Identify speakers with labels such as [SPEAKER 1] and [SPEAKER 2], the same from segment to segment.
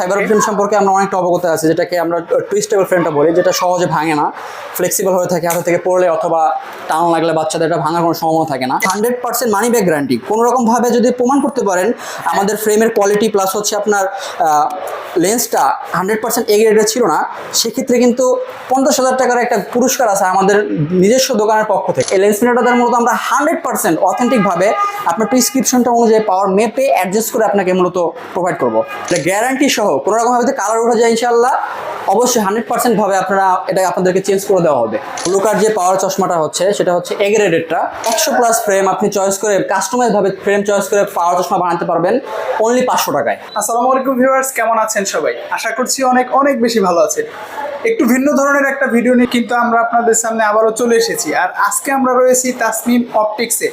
[SPEAKER 1] Fibre frame সম্পর্কে আমরা অনেকটা অবগত আছে যেটাকে আমরা টুইস্টেবল ফ্রেমটা বলি যেটা সহজে ভাঙে না ফ্লেক্সিবল হয়ে থাকে হাতে থেকে পড়লে অথবা টান লাগলে বাচ্চাদের এটা ভাঙার কোনো সম্ভাবনা থাকে না। Hundred percent money back guarantee কোনো রকমভাবে যদি প্রমাণ করতে পারেন আমাদের ফ্রেমের কোয়ালিটি প্লাস হচ্ছে আপনার লেন্সটা হান্ড্রেড পার্সেন্ট এগ্রেডেড ছিল না, সেক্ষেত্রে কিন্তু পঞ্চাশ হাজার টাকার একটা পুরস্কার আছে আমাদের নিজস্ব দোকানের পক্ষ থেকে। এই লেন্স মিটারটার মূলত আমরা হান্ড্রেড পার্সেন্ট অথেন্টিকভাবে আপনার প্রিসক্রিপশনটা অনুযায়ী পাওয়ার মেপে অ্যাডজাস্ট করে আপনাকে মূলত প্রোভাইড করব। এটা গ্যারান্টি সহ কোনো রকমভাবে কালার উঠে যায় ইনশাল্লাহ অবশ্যই হান্ড্রেড পার্সেন্টভাবে আপনারা এটা আপনাদেরকে চেঞ্জ করে দেওয়া হবে। লুকার যে পাওয়ার চশমাটা হচ্ছে, সেটা হচ্ছে এগ্রেডেডটা একশো প্লাস ফ্রেম আপনি চয়েস করে কাস্টমাইজভাবে ফ্রেম চয়েস করে পাওয়ার চশমা বানাতে পারবেন অনলি পাঁচশো টাকায়।
[SPEAKER 2] আসসালামু আলাইকুম ভিউয়ার্স কেমন আছেন? সবাই। আশা করছি অনেক অনেক বেশি ভালো আছেন একটু ভিন্ন ধরনের একটা ভিডিও নিয়ে কিন্তু আমরা আপনাদের সামনে আবারও চলে এসেছি। আর আজকে আমরা রয়েছি তাসনিম অপটিক্সে।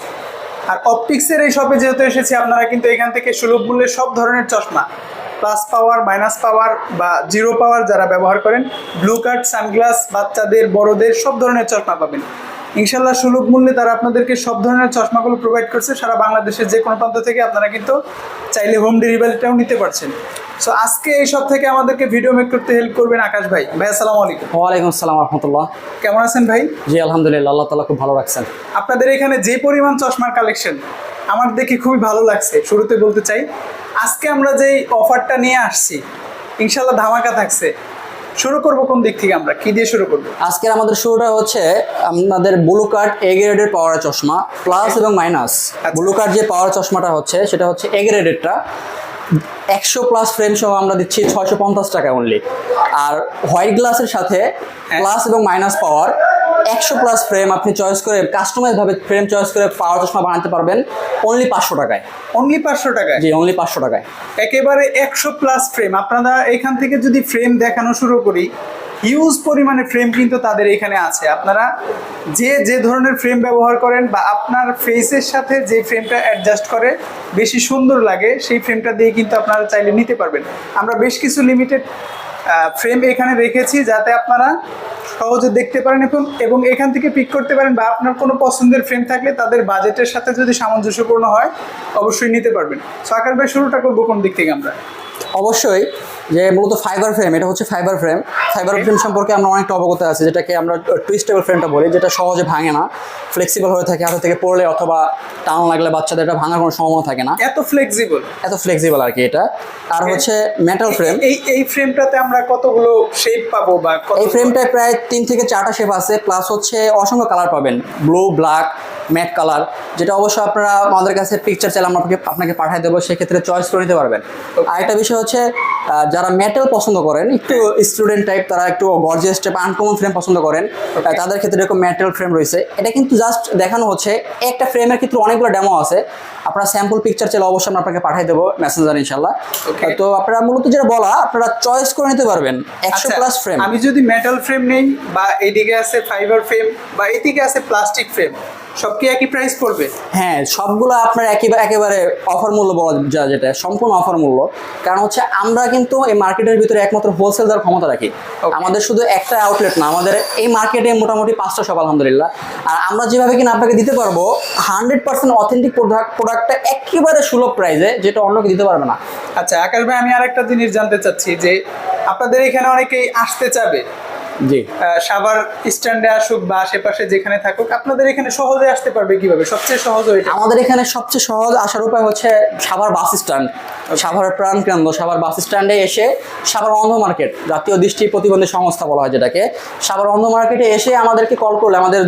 [SPEAKER 2] আর অপটিক্সের এই শপে যেহেতু এসেছি, আপনারা কিন্তু এখান থেকে সুলভ মূল্যে সব ধরনের চশমা। প্লাস পাওয়ার মাইনাস পাওয়ার বা জিরো পাওয়ার যারা ব্যবহার করেন ব্লু কার্ড সানগ্লাস বাচ্চাদের, বড়দের, সব ধরনের চশমা পাবেন। ইনশাল্লাহ সুলভ মূল্যে তারা আপনাদেরকে সব ধরনের চশমাগুলো প্রোভাইড করছে। সারা বাংলাদেশের যে কোনো প্রান্ত থেকে আপনারা কিন্তু চাইলে হোম ডেলিভারিটাও নিতে পারছেন। সো আজকে এই সব থেকে আমাদেরকে ভিডিও মেক করতে হেল্প করবেন আকাশ ভাই। ভাই আসসালামু আলাইকুম।
[SPEAKER 1] ওয়ালাইকুম আসসালাম রহমতুল্লাহ।
[SPEAKER 2] কেমন আছেন ভাই?
[SPEAKER 1] জি আলহামদুলিল্লাহ আল্লাহ তালা খুব ভালো রাখছেন।
[SPEAKER 2] আপনাদের এখানে যে পরিমাণ চশমার কালেকশন আমার দেখে খুবই ভালো লাগছে। শুরুতে বলতে চাই আজকে আমরা যেই অফারটা নিয়ে আসছি ইনশাল্লাহ ধামাকা থাকছে। শুরু করব কোন দিক থেকে আমরা? কি দিয়ে শুরু করব?
[SPEAKER 1] আজকের আমাদের শুরুটা হচ্ছে আমাদের ব্লু কার্ড এ গ্রেডের পাওয়ার চশমা প্লাস এবং মাইনাস ব্লু কার্ড যে পাওয়ার চশমাটা হচ্ছে সেটা হচ্ছে এ গ্রেডেরটা। একশো প্লাস ফ্রেম সহ আমরা দিচ্ছি ছয়শো পঞ্চাশ টাকা অনলি আর হোয়াইট গ্লাসের সাথে প্লাস এবং মাইনাস পাওয়ার একশো প্লাস ফ্রেম আপনি চয়েস করে কাস্টমাইজভাবে ফ্রেম চয়েস করে পাওয়ার চশমা বানাতে পারবেন অনলি পাঁচশো টাকায়।
[SPEAKER 2] অনলি পাঁচশো টাকায়?
[SPEAKER 1] জি অনলি পাঁচশো টাকায়।
[SPEAKER 2] একেবারে একশো প্লাস ফ্রেম আপনারা এখান থেকে যদি ফ্রেম দেখানো শুরু করি হিউজ পরিমাণে ফ্রেম কিন্তু তাদের এখানে আছে। আপনারা যে যে ধরনের ফ্রেম ব্যবহার করেন বা আপনার ফেসের সাথে যে ফ্রেমটা অ্যাডজাস্ট করে, বেশি সুন্দর লাগে, সেই ফ্রেমটা দিয়ে কিন্তু আপনারা চাইলে নিতে পারবেন। আমরা বেশ কিছু লিমিটেড ফ্রেম এখানে রেখেছি যাতে আপনারা সহজে দেখতে পারেন এবং এবং এখান থেকে পিক করতে পারেন বা আপনার কোনো পছন্দের ফ্রেম থাকলে তাদের বাজেটের সাথে যদি সামঞ্জস্যপূর্ণ হয়, অবশ্যই নিতে পারবেন। সাকার ভাই, শুরুটা করব কোন দিক থেকে আমরা?
[SPEAKER 1] অবশ্যই যে মূলত ফাইবার ফ্রেম এটা হচ্ছে ফাইবার ফ্রেম ফাইবার ফ্রেম সম্পর্কে আমরা অনেকটা অবগত আছি যেটাকে আমরা টুইস্টেবল ফ্রেমটা বলি যেটা সহজে ভাঙে না ফ্লেক্সিবল হয়ে থাকে হাতে থেকে পড়লে অথবা টান লাগলে বাচ্চাদের এটা ভাঙার কোনো সম্ভাবনা থাকে না।
[SPEAKER 2] এত ফ্লেক্সিবল
[SPEAKER 1] এত ফ্লেক্সিবল আর কি এটা। আর হচ্ছে মেটাল ফ্রেম
[SPEAKER 2] এই এই ফ্রেমটাতে আমরা কতগুলো শেপ পাবো বা কত
[SPEAKER 1] এই ফ্রেমটায় প্রায় তিন থেকে চারটা শেপ আছে প্লাস হচ্ছে অসংখ্য কালার পাবেন। ব্লু ব্ল্যাক ম্যাট কালার যেটা অবশ্য আপনারা আমাদের কাছে পিকচার চাইলে আমরা আপনাকে আপনাকে পাঠিয়ে দেবো সেক্ষেত্রে চয়েস করে নিতে পারবেন। আর একটা বিষয় হচ্ছে যারা মেটেল পছন্দ করেন একটু স্টুডেন্ট টাইপ তারা একটু গর্জিয়াস টাইপ আনকমন ফ্রেম পছন্দ করেন তাদের ক্ষেত্রে এরকম মেটাল ফ্রেম রয়েছে। এটা কিন্তু জাস্ট দেখানো হচ্ছে একটা ফ্রেমের ক্ষেত্রে অনেকগুলো ডেমো আছে। আপনারা স্যাম্পল পিকচার চাইলে অবশ্যই আমরা আপনাকে পাঠিয়ে দেবো মেসেঞ্জার ইনশাল্লাহ তো আপনারা মূলত যেটা বলা আপনারা চয়েস করে নিতে পারবেন একশো
[SPEAKER 2] আচ্ছা,
[SPEAKER 1] প্লাস ফ্রেম
[SPEAKER 2] আমি যদি মেটাল ফ্রেম নেই বা এইদিকে আছে ফাইবার ফ্রেম বা এইদিকে আছে প্লাস্টিক ফ্রেম সব কি একই প্রাইস পড়বে?
[SPEAKER 1] হ্যাঁ সবগুলো আপনার একেবারে একেবারে অফার মূল্য বলা যায় যেটা সম্পূর্ণ অফার মূল্য। কারণ হচ্ছে আমরা কিন্তু এই মার্কেটের ভিতরে একমাত্র হোলসেল দেওয়ার ক্ষমতা রাখি। আমাদের শুধু একটা আউটলেট না আমাদের এই মার্কেটে মোটামুটি পাঁচটা শপ আলহামদুলিল্লাহ। আর আমরা যেভাবে কিনা আপনাকে দিতে পারব হান্ড্রেড পার্সেন্ট অথেন্টিক প্রোডাক্ট প্রোডাক্টটা একেবারে সুলভ প্রাইসে যেটা অন্যকে দিতে পারবে না।
[SPEAKER 2] আচ্ছা আকাশ ভাই আমি আরেকটা জিনিস জানতে চাচ্ছি যে আপনাদের এখানে অনেকেই আসতে চাবে।
[SPEAKER 1] জি।
[SPEAKER 2] আহ, সাভার স্ট্যান্ডে আসুক বা আশেপাশে যেখানে থাকুক আপনাদের এখানে সহজে আসতে পারবে কীভাবে? সবচেয়ে সহজ
[SPEAKER 1] আমাদের এখানে সবচেয়ে সহজ আসার উপায় হচ্ছে সাভার বাস স্ট্যান্ড। সাভারের প্রাণ কেন্দ্র সাভার বাস স্ট্যান্ডে এসে সাভার অন্ধ মার্কেট জাতীয় দৃষ্টি প্রতিবন্ধী সংস্থা বলা হয় যেটাকে। সাভার অন্ধ মার্কেটে এসে আমাদেরকে কল করলে আমাদের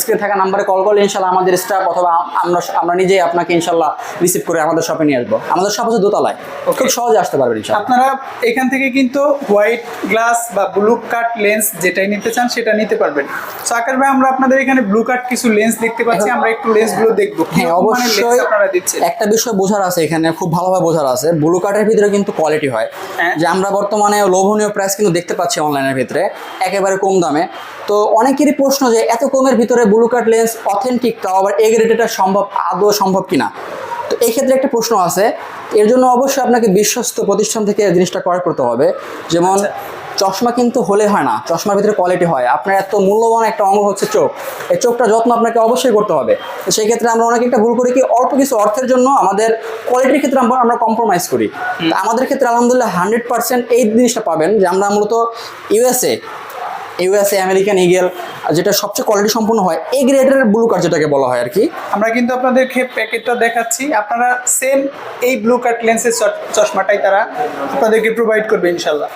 [SPEAKER 1] স্ক্রিনে থাকা নাম্বারে কল করলে ইনশাল্লাহ আমাদের স্টাফ অথবা আমরা আমরা নিজেই আপনাকে ইনশাল্লাহ রিসিভ করে আমাদের শপে নিয়ে আসব। আমাদের শপ হচ্ছে দোতলায়। খুব সহজে আসতে পারবেন
[SPEAKER 2] আপনারা এখান থেকে কিন্তু হোয়াইট গ্লাস বা ব্লু কাট লেন্স যেটাই নিতে চান সেটা নিতে পারবেন। সো আকাশ ভাই আমরা আপনাদের এখানে ব্লু কাট কিছু লেন্স দেখতে পাচ্ছি আমরা একটু লেন্সগুলো দেখব।
[SPEAKER 1] হ্যাঁ অবশ্যই
[SPEAKER 2] আপনারা দিচ্ছেন?
[SPEAKER 1] একটা বিষয় বোঝার আছে এখানে খুব ভালোভাবে বোঝার আছে। ব্লু কার্ডের ভিতরে কিন্তু কোয়ালিটি হয়।
[SPEAKER 2] হ্যাঁ।
[SPEAKER 1] যে আমরা বর্তমানে লোভনীয় প্রাইস কিন্তু দেখতে পাচ্ছি অনলাইনের ভিতরে একেবারে কম দামে। তো অনেকেরই প্রশ্ন যে এত কমের ভিতরে ব্লু কার্ড লেন্স অথেন্টিক তাও আবার এগ গ্রেডেডটা সম্ভব আদৌ সম্ভব কিনা? তো এই ক্ষেত্রে একটা প্রশ্ন আছে। এর জন্য অবশ্যই আপনাকে বিশ্বস্ত প্রতিষ্ঠান থেকে জিনিসটা ক্রয় করতে হবে। যেমন চশমা কিন্তু হলে হয় না, চশমার ভিতরে কোয়ালিটি হয়। আপনার এত মূল্যবান একটা অঙ্গ হচ্ছে চোখ। এই চোখটা যত্ন আপনাকে অবশ্যই করতে হবে। তো সেই ক্ষেত্রে আমরা অনেক একটা ভুল করি কি, অল্প কিছু অর্থের জন্য আমাদের কোয়ালিটির ক্ষেত্রে আমরা আমরা কম্প্রোমাইজ করি। আমাদের ক্ষেত্রে আলহামদুলিল্লাহ হান্ড্রেড পার্সেন্ট এই জিনিসটা পাবেন যে আমরা মূলত ইউএসএ ইউএসএ আমেরিকান ইগেল যেটা সবচেয়ে কোয়ালিটি সম্পূর্ণ হয় এই গ্রেডের ব্লু কার্ড যেটাকে বলা হয় আর কি।
[SPEAKER 2] আমরা কিন্তু আপনাদেরকে প্যাকেটটা দেখাচ্ছি। আপনারা সেম এই ব্লু কাট লেন্সের চশমাটাই তারা আপনাদেরকে প্রোভাইড করবে ইনশাল্লাহ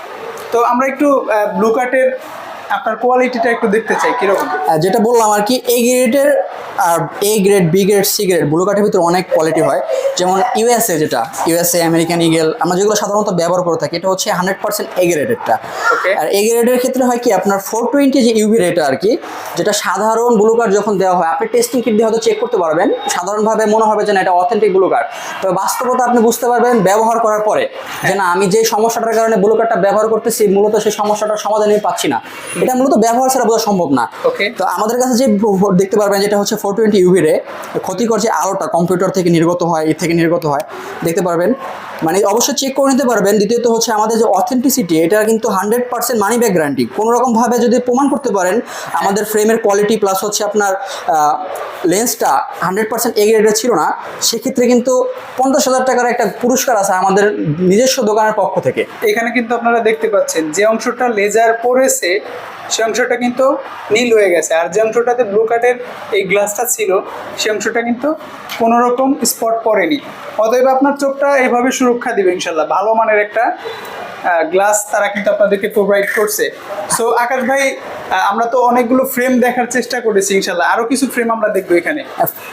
[SPEAKER 2] তো আমরা একটু ব্লু কাটের আপনার কোয়ালিটিটা একটু দেখতে চাই, কীরকম?
[SPEAKER 1] যেটা বললাম আর কি এ গ্রেডের আর A grade B grade C grade blue কার্টের ভিতরে অনেক কোয়ালিটি হয়। যেমন ইউএসএ যেটা ইউএসএ আমেরিকান ইগেল আমরা যেগুলো সাধারণত ব্যবহার করে থাকি এটা হচ্ছে হান্ড্রেড পার্সেন্ট এ গ্রেডেরটা
[SPEAKER 2] Okay.
[SPEAKER 1] আর এ গ্রেডের ক্ষেত্রে হয় কি আপনার ফোর টোয়েন্টি যে ইউভি রেট আর কি যেটা সাধারণ ব্লু কার্ড যখন দেওয়া হয় আপনি টেস্টিং কিট দিয়ে হয়তো চেক করতে পারবেন সাধারণভাবে মনে হবে যে না এটা অথেন্টিক ব্লু কার্ড তবে বাস্তবতা আপনি বুঝতে পারবেন ব্যবহার করার পরে যে না আমি যে সমস্যাটার কারণে ব্লু কার্ডটা ব্যবহার করতেছি মূলত সেই সমস্যাটার সমাধান আমি পাচ্ছি না। এটা মূলত ব্যবহার ছাড়া বোঝা সম্ভব না. তো আমাদের কাছে যে দেখতে পারবেন যেটা হচ্ছে ফোর টোয়েন্টি ইউভি রে ক্ষতিকর যে আলোটা কম্পিউটার থেকে নির্গত হয় এর থেকে নির্গত হয়। দেখতে পারবেন। মানে অবশ্যই চেক করে নিতে পারবেন। দ্বিতীয়ত হচ্ছে আমাদের যে অথেন্টিসিটি এটা কিন্তু hundred percent money back guarantee কোনো রকমভাবে যদি প্রমাণ করতে পারেন, আমাদের ফ্রেমের কোয়ালিটি প্লাস হচ্ছে আপনার লেন্সটা হান্ড্রেড পার্সেন্ট এ গ্রেডের ছিল না, সেক্ষেত্রে কিন্তু পঞ্চাশ হাজার টাকার একটা পুরস্কার আছে আমাদের নিজস্ব দোকানের পক্ষ থেকে।
[SPEAKER 2] এখানে কিন্তু আপনারা দেখতে পাচ্ছেন যে অংশটা লেজার পড়েছে সে অংশটা কিন্তু নীল হয়ে গেছে। আর যে অংশটাতে ব্লু কাটের এই গ্লাসটা ছিল সে অংশটা কিন্তু কোনো রকম স্পট পড়েনি। অতএব আপনার চোখটা এভাবে সুরক্ষা দিবে ইনশাল্লাহ ভালো মানের একটা গ্লাস তারা কিন্তু আপনাদেরকে প্রোভাইড করছে। সো আকাশ ভাই আমরা তো অনেকগুলো ফ্রেম দেখার চেষ্টা করেছি ইনশাল্লাহ আরও কিছু ফ্রেম আমরা দেখব এখানে।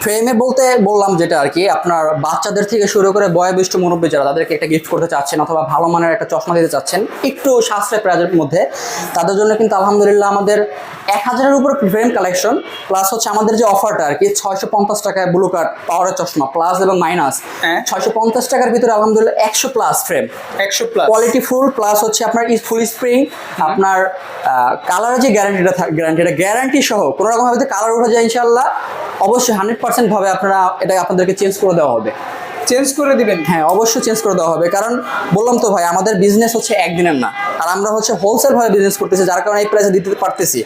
[SPEAKER 1] ফ্রেমে বলতে বললাম যেটা আর কি, আপনার বাচ্চাদের থেকে শুরু করে বয়োবিষ্ট মুরব্বী যারা, তাদেরকে একটা গিফট করতে চাচ্ছেন অথবা ভালো মানের একটা চশমা দিতে চাচ্ছেন, একটু সাশ্রয় প্রাইজের মধ্যে, তাদের জন্য কিন্তু আলহামদুলিল্লাহ আমাদের এক হাজারের উপর ফ্রেম কালেকশন প্লাস হচ্ছে আমাদের যে অফারটা আর কি ছয়শো পঞ্চাশ টাকায় ব্লু কার্ড পাওয়ারের চশমা প্লাস এবং মাইনাস
[SPEAKER 2] হ্যাঁ।
[SPEAKER 1] ছয়শো পঞ্চাশ টাকার ভিতরে আলহামদুলিল্লাহ একশো প্লাস ফ্রেম
[SPEAKER 2] একশো প্লাস
[SPEAKER 1] কোয়ালিটি ফুল প্লাস হচ্ছে আপনার ফুল স্প্রিং আপনার কালারের যে গ্যারান্টিটা গ্যারান্টিটা গ্যারান্টি সহ কোনো রকম ভাবে কালার উঠে যায় ইনশাল্লাহ অবশ্যই হান্ড্রেড পার্সেন্ট ভাবে আপনারা এটা আপনাদেরকে চেঞ্জ করে দেওয়া হবে।
[SPEAKER 2] চেঞ্জ করে দিবেন?
[SPEAKER 1] হ্যাঁ অবশ্যই চেঞ্জ করে দেওয়া হবে। কারণ বললাম তো ভাই, আমাদের বিজনেস হচ্ছে একদিনের না। আর আমরা হচ্ছে হোলসেল ভাবে বিজনেস করতেছি, যার কারণে এই প্রাইসে দিতে পারতেছি।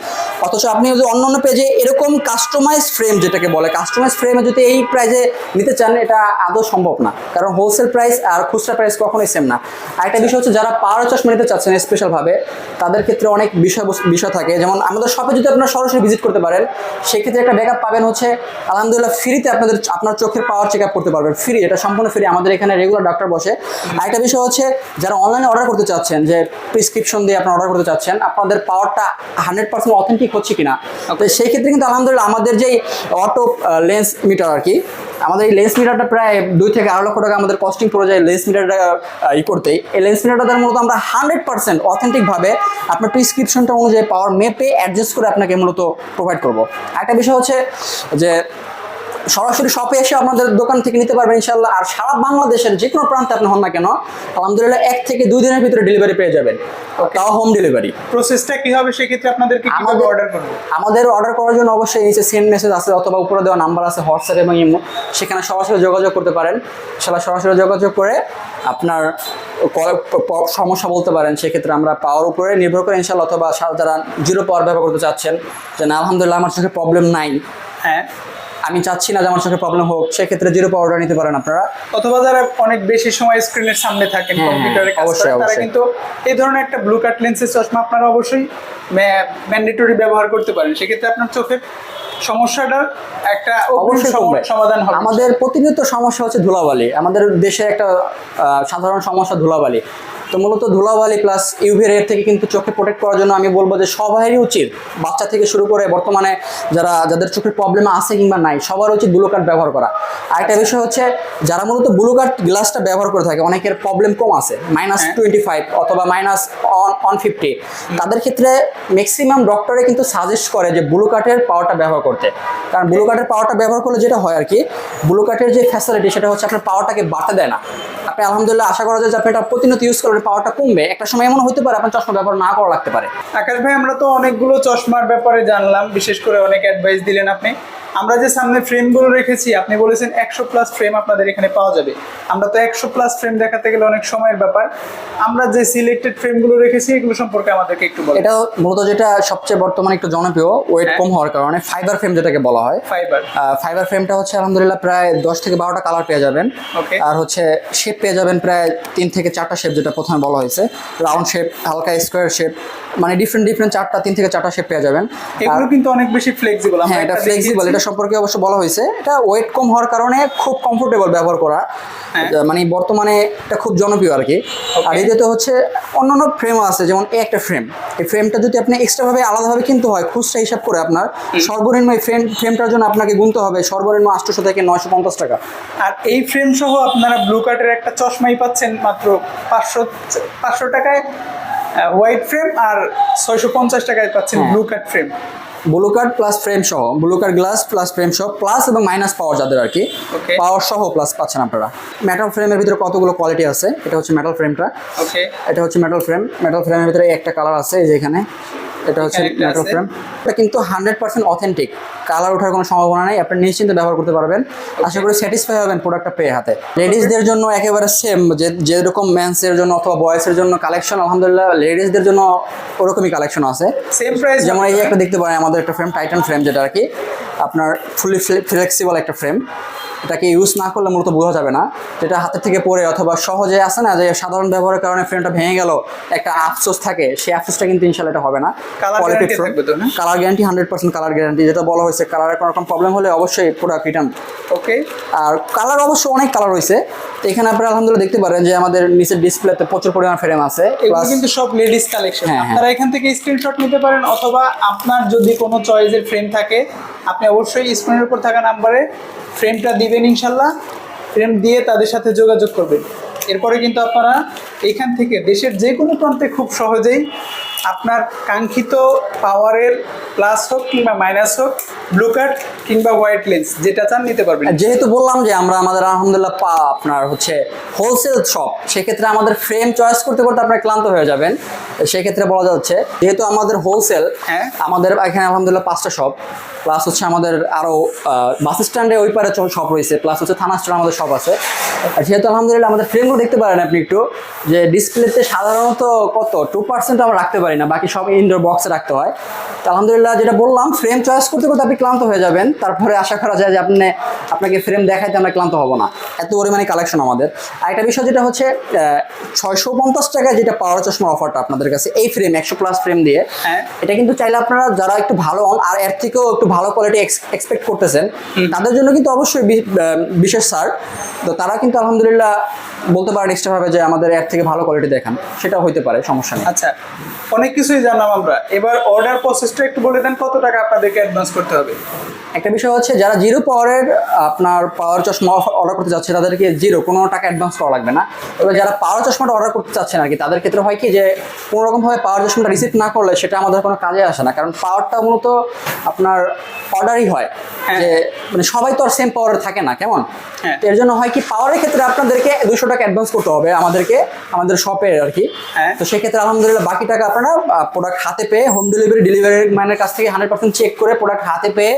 [SPEAKER 1] অথচ আপনি যদি অন্য অন্য পেজে এরকম কাস্টমাইজ ফ্রেম যেটাকে বলে কাস্টমাইজ ফ্রেমে যদি এই প্রাইজে নিতে চান, এটা আদৌ সম্ভব না। কারণ হোলসেল প্রাইস আর খুচরা প্রাইস কখনোই সেম না। আরেকটা বিষয় হচ্ছে, যারা পাওয়ার চশমা নিতে চাচ্ছেন স্পেশালভাবে তাদের ক্ষেত্রে অনেক বিষয় বিষয় থাকে। যেমন আমাদের শপে যদি আপনারা সরাসরি ভিজিট করতে পারেন, সেক্ষেত্রে একটা ব্যাকআপ পাবেন হচ্ছে, আলহামদুলিল্লাহ ফ্রিতে আপনাদের আপনার চোখের পাওয়ার চেক আপ করতে পারবেন। ফ্রি এটা সম্পূর্ণ ফ্রি আমাদের এখানে রেগুলার ডাক্তার বসে। আরেকটা বিষয় হচ্ছে যারা অনলাইনে অর্ডার করতে চাচ্ছেন যে প্রেসক্রিপশন দিয়ে আপনারা অর্ডার করতে চাচ্ছেন আপনাদের পাওয়ারটা হান্ড্রেড পার্সেন্ট অথেন্টিক হচ্ছে কিনা? তো সেই ক্ষেত্রে কিন্তু আলহামদুলিল্লাহ আমাদের যেই অটো লেন্স মিটার আর কি আমাদের এই লেন্স মিটারটা প্রায় দুই থেকে আড়াই লক্ষ টাকা আমাদের কস্টিং পড়ে যায় লেন্স মিটারটা ই করতে। এই লেন্স মিটারটা মূলত আমরা হান্ড্রেড পার্সেন্ট অথেন্টিকভাবে আপনার প্রেসক্রিপশনটা অনুযায়ী পাওয়ার মেপে অ্যাডজাস্ট করে আপনাকে মূলত প্রোভাইড করব। একটা বিষয় হচ্ছে যে সরাসরি শপে এসে আপনাদের দোকান থেকে নিতে পারবেন ইনশাল্লাহ আর সারা বাংলাদেশের যে কোনো প্রান্তে আপনি হন না কেন আলহামদুলিল্লাহ এক থেকে দুই দিনের ভিতরে ডেলিভারি পেয়ে যাবেন। তাও হোম ডেলিভারি
[SPEAKER 2] প্রসেসটা কি হবে সেক্ষেত্রে আপনাদেরকে কীভাবে
[SPEAKER 1] আমাদের-
[SPEAKER 2] অর্ডার করব?
[SPEAKER 1] আমাদের অর্ডার করার জন্য অবশ্যই নিচে সেন্ড মেসেজ আছে অথবা উপরে দেওয়া নাম্বার আছে হোয়াটসঅ্যাপ এবং ইমো সেখানে সরাসরি যোগাযোগ করতে পারেন। সেটা সরাসরি যোগাযোগ করে আপনার সমস্যা বলতে পারেন সেক্ষেত্রে আমরা পাওয়ার উপরে নির্ভর করে ইনশাল্লাহ অথবা যারা জিরো পাওয়ার ব্যবহার করতে চাচ্ছেন যে না আলহামদুলিল্লাহ আমার চোখে প্রবলেম নাই।
[SPEAKER 2] হ্যাঁ।
[SPEAKER 1] আমি চাচ্ছি না যে আমার চোখে প্রবলেম হোক সেক্ষেত্রে জিরো পাওয়ারটা নিতে পারেন আপনারা।
[SPEAKER 2] অথবা যারা অনেক বেশি সময় স্ক্রিনের সামনে থাকেন
[SPEAKER 1] হ্যাঁ,
[SPEAKER 2] কম্পিউটারে কাজ
[SPEAKER 1] অবশ্যই,
[SPEAKER 2] করেন, তারা কিন্তু এই ধরনের একটা ব্লু কাট লেন্সের চশমা আপনারা অবশ্যই ম্যান্ডেটরি ব্যবহার করতে পারেন। সেক্ষেত্রে আপনার চোখের সমস্যাটার একটা
[SPEAKER 1] অবশ্যই
[SPEAKER 2] সম- সমাধান হবে।
[SPEAKER 1] আমাদের প্রতিনিয়ত সমস্যা হচ্ছে ধুলাবালি। আমাদের দেশে একটা সাধারণ সমস্যা ধুলাবালি। তো মূলত ধুলাবালি প্লাস ইউভি রে থেকে কিন্তু চোখে প্রোটেক্ট করার জন্য আমি বলব যে সবারই উচিত বাচ্চা থেকে শুরু করে বর্তমানে যারা যাদের চোখের প্রবলেম আছে কিংবা নাই সবার উচিত ব্লু কার্ড ব্যবহার করা। আরেকটা বিষয় হচ্ছে যারা মূলত ব্লু কার্ড গ্লাসটা ব্যবহার করে থাকে অনেকের প্রবলেম কম আছে মাইনাস। টোয়েন্টি ফাইভ অথবা মাইনাস অন ফিফটি তাদের ক্ষেত্রে ম্যাক্সিমাম ডক্টরে কিন্তু সাজেস্ট করে যে ব্লু কার্টের পাওয়ারটা ব্যবহার করতে। কারণ ব্লু কার্টের পাওয়ারটা ব্যবহার করলে যেটা হয় আর কি ব্লু কার্টের যে ফ্যাসিলিটি সেটা হচ্ছে আপনার পাওয়ারটাকে বাড়তে দেয় না। আপনি আলহামদুলিল্লাহ আশা করা যায় যে আপনি এটা প্রতিনিয়ত ইউজ করলে পাওয়ারটা কমবে, একটা সময় এমন হতে পারে আপনার চশমা ব্যবহার না করা লাগতে পারে।
[SPEAKER 2] আকাশ ভাই, আমরা তো অনেকগুলো চশমার ব্যাপারে জানলাম, বিশেষ করে অনেক অ্যাডভাইস দিলেন আপনি। আমরা যে সামনে ফ্রেমগুলো রেখেছি আপনি বলেছেন একশো প্লাস ফ্রেম আপনাদের এখানে পাওয়া যাবে। আমরা তো একশো প্লাস ফ্রেম দেখাতে গেলে অনেক সময়ের ব্যাপার। আমরা যে সিলেক্টেড ফ্রেমগুলো রেখেছি এগুলো সম্পর্কে আমাদেরকে একটু বলেন।
[SPEAKER 1] এটা মূলত যেটা সবচেয়ে বর্তমানে একটু জনপ্রিয় ওয়েট
[SPEAKER 2] হ্যাঁ।
[SPEAKER 1] কম হওয়ার কারণে ফাইবার ফ্রেম যেটাকে বলা হয়।
[SPEAKER 2] ফাইবার
[SPEAKER 1] ফাইবার ফ্রেমটা হচ্ছে আলহামদুলিল্লাহ প্রায় দশ থেকে বারোটা কালার পেয়ে যাবেন। আর হচ্ছে শেপ পেয়ে যাবেন প্রায় তিন থেকে চারটা শেপ যেটা প্রথমে বলা হয়েছে। রাউন্ড শেপ হালকা স্কোয়ার শেপ মানে ডিফারেন্ট ডিফারেন্ট চারটা তিন থেকে চারটা শেপ পেয়ে যাবেন।
[SPEAKER 2] এগুলো কিন্তু অনেক বেশি ফ্লেক্সিবল
[SPEAKER 1] হ্যাঁ এটা ফ্লেক্সিবল এটা সম্পর্কে অবশ্য বলা হয়েছে। এটা ওয়েট কম হওয়ার কারণে খুব কমফোর্টেবল ব্যবহার করা।
[SPEAKER 2] হ্যাঁ।
[SPEAKER 1] মানে বর্তমানে এটা খুব জনপ্রিয় আর কি। আর এটাতে হচ্ছে অন্যান্য ফ্রেমও আছে যেমন এই একটা ফ্রেম এই ফ্রেমটা যদি আপনি এক্সট্রাভাবে আলাদাভাবে কিনতে হয় খুচরা হিসাব করে আপনার সর্বনিম্ন এই ফ্রেম ফ্রেমটার জন্য আপনাকে গুনতে হবে সর্বনিম্ন আটশোশো থেকে নয়শো পঞ্চাশ টাকা।
[SPEAKER 2] আর এই ফ্রেম সহ আপনারা ব্লু কার্টের একটা চশমাই পাচ্ছেন মাত্র পাঁচশো পাঁচশো টাকায় হোয়াইট ফ্রেম আর ছয়শো পঞ্চাশ টাকায় পাচ্ছেন। Blue card frame
[SPEAKER 1] blue card plus frame সহ blue card glass plus frame সহ প্লাস এবং মাইনাস পাওয়ার যাদের আর কি। পাওয়ার সহ প্লাস পাচ্ছেন আপনারা। মেটাল ফ্রেমের ভিতরে কতগুলো কোয়ালিটি আছে? এটা হচ্ছে মেটাল ফ্রেমটা এটা হচ্ছে মেটাল ফ্রেম মেটাল ফ্রেমের ভিতরে একটা কালার আছে এই যে এখানে। এটা হচ্ছে
[SPEAKER 2] আছে।
[SPEAKER 1] ফ্রেম এটা কিন্তু হান্ড্রেড পার্সেন্ট অথেন্টিক কালার ওঠার কোনো সম্ভাবনা নেই আপনি নিশ্চিন্তে ব্যবহার করতে পারবেন। আশা করি স্যাটিসফাই হবেন প্রোডাক্টটা পেয়ে হাতে। লেডিসদের জন্য একেবারে সেম যে যেরকম মেন্সের জন্য অথবা বয়েসের জন্য কালেকশন আলহামদুলিল্লাহ লেডিসদের জন্য ওরকমই কালেকশন আছে।
[SPEAKER 2] সেম প্রাইস
[SPEAKER 1] যেমন এই একটা দেখতে পারেন আমাদের একটা ফ্রেম টাইটান ফ্রেম যেটা আর কি। আপনার ফুলি ফ্লেক্সিবল একটা ফ্রেম এটাকে ইউজ না করলে মূলত বোঝা যাবে না। যেটা হাতের থেকে পড়ে অথবা সহজে আসে না যে সাধারণ ব্যবহারের কারণে ফ্রেমটা ভেঙে গেল একটা আফসোস থাকে সেই আফসোসটা কিন্তু ইনশাল্লাহ এটা হবে না? Colour guarantee hundred percent colour guarantee যেটা বলা হয়েছে কালারের কোনো রকম প্রবলেম হলে অবশ্যই প্রোডাক্ট রিটার্ন
[SPEAKER 2] ওকে
[SPEAKER 1] আর কালার অবশ্য অনেক কালার রয়েছে। তো এখানে আপনারা আলহামদুলিল্লাহ দেখতে পারেন যে আমাদের নিচের ডিসপ্লেতে প্রচুর পরিমাণ ফ্রেম আছে
[SPEAKER 2] এগুলো কিন্তু সব লেডিস কালেকশন
[SPEAKER 1] হ্যাঁ, হ্যাঁ।
[SPEAKER 2] আপনারা এখান থেকে স্ক্রিনশট নিতে পারেন অথবা আপনার যদি কোনো চয়েসের ফ্রেম থাকে আপনি অবশ্যই স্ক্রিনের উপর থাকা নাম্বারে ফ্রেমটা দিবেন ইনশাল্লাহ। ফ্রেম দিয়ে তাদের সাথে যোগাযোগ করবেন। এরপরে কিন্তু আপনারা এখান থেকে দেশের যে কোনো প্রান্তে খুব সহজেই আপনার কাঙ্ক্ষিত পাওয়ারের প্লাস হোক কিংবা মাইনাস হোক ব্লু কার্ড কিংবা হোয়াইট লেন্স যেটা চান নিতে পারবেন।
[SPEAKER 1] যেহেতু বললাম যে আমরা আমাদের আলহামদুলিল্লাহ পা আপনার হচ্ছে হোলসেল শপ সেক্ষেত্রে আমাদের ফ্রেম চয়েস করতে করতে আপনার ক্লান্ত হয়ে যাবেন। সেক্ষেত্রে বলা যাচ্ছে যেহেতু আমাদের হোলসেল
[SPEAKER 2] হ্যাঁ।
[SPEAKER 1] আমাদের এখানে আলহামদুলিল্লাহ পাঁচটা শপ প্লাস হচ্ছে আমাদের আরও বাস স্ট্যান্ডে ওই পারে শপ রয়েছে প্লাস হচ্ছে থানা স্ট্যান্ডে আমাদের শপ আছে। যেহেতু আলহামদুলিল্লাহ আমাদের ফ্রেমগুলো দেখতে পারেন আপনি একটু যে ডিসপ্লেতে সাধারণত কত? টু পার্সেন্ট আমরা রাখতে পারি না বাকি সব ইনডোর বক্সে রাখতে হয়। তো আলহামদুলিল্লাহ যেটা বললাম ফ্রেম চয়েস করতে করতে আপনি ক্লান্ত হয়ে যাবেন। তারপরে আশা করা যায় যে আপনি আপনাকে ফ্রেম দেখাইতে আমরা ক্লান্ত হব না। এত পরিমাণে কালেকশন আমাদের। আর একটা বিষয় যেটা হচ্ছে ছয়শো পঞ্চাশ টাকায় যেটা পাওয়ার চশমার অফারটা আপনাদের কাছে এই ফ্রেম একশো প্লাস ফ্রেম দিয়ে
[SPEAKER 2] হ্যাঁ।
[SPEAKER 1] এটা কিন্তু চাইলে আপনারা যারা একটু ভালো হন আর এর থেকেও একটু ভালো কোয়ালিটি এক্সপেক্ট করতেছেন তাদের জন্য কিন্তু অবশ্যই বিশেষ স্যার তো তারা কিন্তু আলহামদুলিল্লাহ বলতে পারেন এক্সট্রাভাবে যে আমাদের এর থেকে ভালো কোয়ালিটি দেখান সেটাও হইতে পারে সমস্যা নেই।
[SPEAKER 2] আচ্ছা। অনেক কিছুই জানলাম আমরা। এবার অর্ডার প্রসেসটা একটু বলে দেন কত টাকা আপনাদেরকে অ্যাডভান্স করতে হবে।
[SPEAKER 1] একটা বিষয় হচ্ছে যারা জিরো পাওয়ারের আপনার পাওয়ার চশমা অর্ডার করতে যাচ্ছে তাদেরকে জিরো কোনো টাকা অ্যাডভান্স করা লাগবে না তবে যারা পাওয়ার চশমাটা অর্ডার করতে চাচ্ছেন আর কি তাদের ক্ষেত্রে হয় কি যে কোনো রকমভাবে পাওয়ার চশমাটা রিসিভ না করলে সেটা আমাদের কোনো কাজে আসে না কারণ পাওয়ারটা মূলত আপনার অর্ডারই হয়
[SPEAKER 2] হ্যাঁ।
[SPEAKER 1] যে মানে সবাই তো আর সেম পাওয়ারে থাকে না কেমন
[SPEAKER 2] হ্যাঁ।
[SPEAKER 1] তো এর জন্য হয় কি পাওয়ারের ক্ষেত্রে আপনাদেরকে দুশো টাকা অ্যাডভান্স করতে হবে আমাদেরকে আমাদের শপে আর কি
[SPEAKER 2] হ্যাঁ।
[SPEAKER 1] তো সেক্ষেত্রে আলহামদুলিল্লাহ বাকি টাকা আপনারা প্রোডাক্ট হাতে পেয়ে হোম ডেলিভারি ডেলিভারি ম্যানের কাছ থেকে হান্ড্রেড পার্সেন্ট চেক করে প্রোডাক্ট হাতে পেয়ে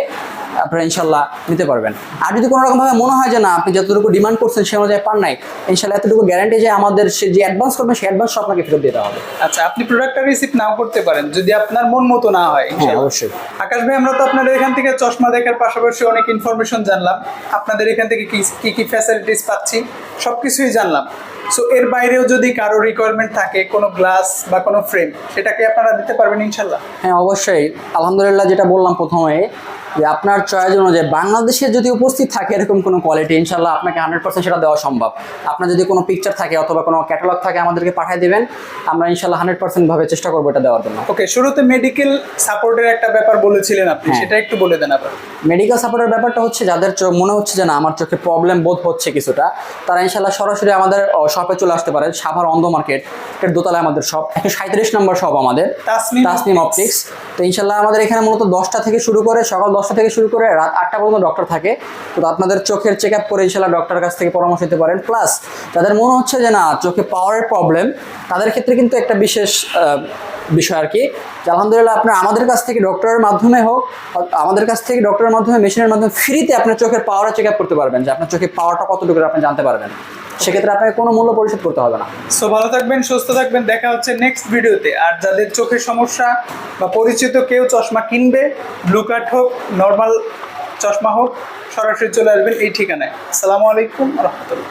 [SPEAKER 1] আপনারা ইনশাল্লাহ নিতে পারবেন। আর যদি কোনো রকমভাবে মনে হয় যে না আপনি যতটুকু ডিমান্ড করছেন সে অনুযায়ী পান নাই ইনশাল্লাহ এতটুকু গ্যারান্টি যে আমাদের সে যে অ্যাডভান্স করবেন সেই অ্যাডভান্স আপনাকে ফেরত দিতে হবে।
[SPEAKER 2] আচ্ছা আপনি প্রোডাক্টটা রিসিভ নাও করতে পারেন যদি আপনার মন মতো না হয়
[SPEAKER 1] হ্যাঁ অবশ্যই।
[SPEAKER 2] আকাশ ভাই আমরা তো আপনাদের এখান থেকে চশমা দেখার পাশাপাশি অনেক ইনফরমেশন জানলাম। আপনাদের এখান থেকে কি কি কি ফ্যাসিলিটিস পাচ্ছি সব কিছুই জানলাম। সো এর বাইরেও যদি কারও রিকোয়ারমেন্ট থাকে কোনো গ্লাস বা কোনো ফ্রেম সেটাকে আপনারা দিতে পারবেন ইনশাল্লাহ।
[SPEAKER 1] হ্যাঁ অবশ্যই। আলহামদুলিল্লাহ যেটা বললাম প্রথমে যে আপনার চয়েস অনুযায়ী বাংলাদেশে যদি উপস্থিত থাকে এরকম কোনো কোয়ালিটি ইনশাল্লাহ আপনাকে হান্ড্রেড পার্সেন্ট সেটা দেওয়া সম্ভব। আপনার যদি কোনো পিকচার থাকে অথবা কোনো ক্যাটালগ থাকে আমাদেরকে পাঠিয়ে দেবেন আমরা ইনশাল্লাহ হান্ড্রেড পার্সেন্ট ভাবে চেষ্টা করব এটা দেওয়ার জন্য।
[SPEAKER 2] ওকে শুরুতে মেডিকেল সাপোর্টের একটা ব্যাপার বলেছিলেন আপনি
[SPEAKER 1] হ্যাঁ।
[SPEAKER 2] সেটা একটু বলে দেন আপনার
[SPEAKER 1] মেডিকেল সাপোর্টের ব্যাপারটা হচ্ছে যাদের মনে হচ্ছে যে না আমার চোখে প্রবলেম বোধ হচ্ছে কিছুটা তারা ইনশাল্লাহ সরাসরি আমাদের শপে চলে আসতে পারে সাভার অন্ধ মার্কেট এর দোতলায় আমাদের শপ একশো সাঁত্রিশ নম্বর শপ আমাদের।
[SPEAKER 2] তাসনিম
[SPEAKER 1] অপটিক্স তো ইনশাল্লাহ আমাদের এখানে মূলত দশটা থেকে শুরু করে, সকাল দশটা থেকে শুরু করে রাত আটটা পর্যন্ত ডক্টর থাকে। তো আপনাদের চোখের চেক আপ করে ইনশাল্লাহ ডক্টরের কাছ থেকে পরামর্শ নিতে পারেন। প্লাস যাদের মনে হচ্ছে যে না, চোখে পাওয়ারের প্রবলেম তাদের ক্ষেত্রে কিন্তু একটা বিশেষ বিষয় আর কি আলহামদুলিল্লাহ আপনার আমাদের কাছ থেকে ডক্টরের মাধ্যমে হোক, আমাদের কাছ থেকে ডক্টরের মাধ্যমে মেশিনের মাধ্যমে ফ্রিতে আপনার চোখের পাওয়ার চেক আপ করতে পারবেন। যে আপনার চোখের পাওয়ারটা কতটুকু আপনি জানতে পারবেন। সেক্ষেত্রে আপনাকে কোনো মূল্য পরিশোধ করতে হবে না।
[SPEAKER 2] সো ভালো থাকবেন, সুস্থ থাকবেন, দেখা হচ্ছে নেক্সট ভিডিওতে আর যাদের চোখের সমস্যা বা পরিচিত কেউ চশমা কিনবে ব্লু কার্ড হোক নর্মাল চশমা হোক, সরাসরি চলে আসবেন এই ঠিকানায়। আসসালামু আলাইকুম, রহমতুল্লাহ।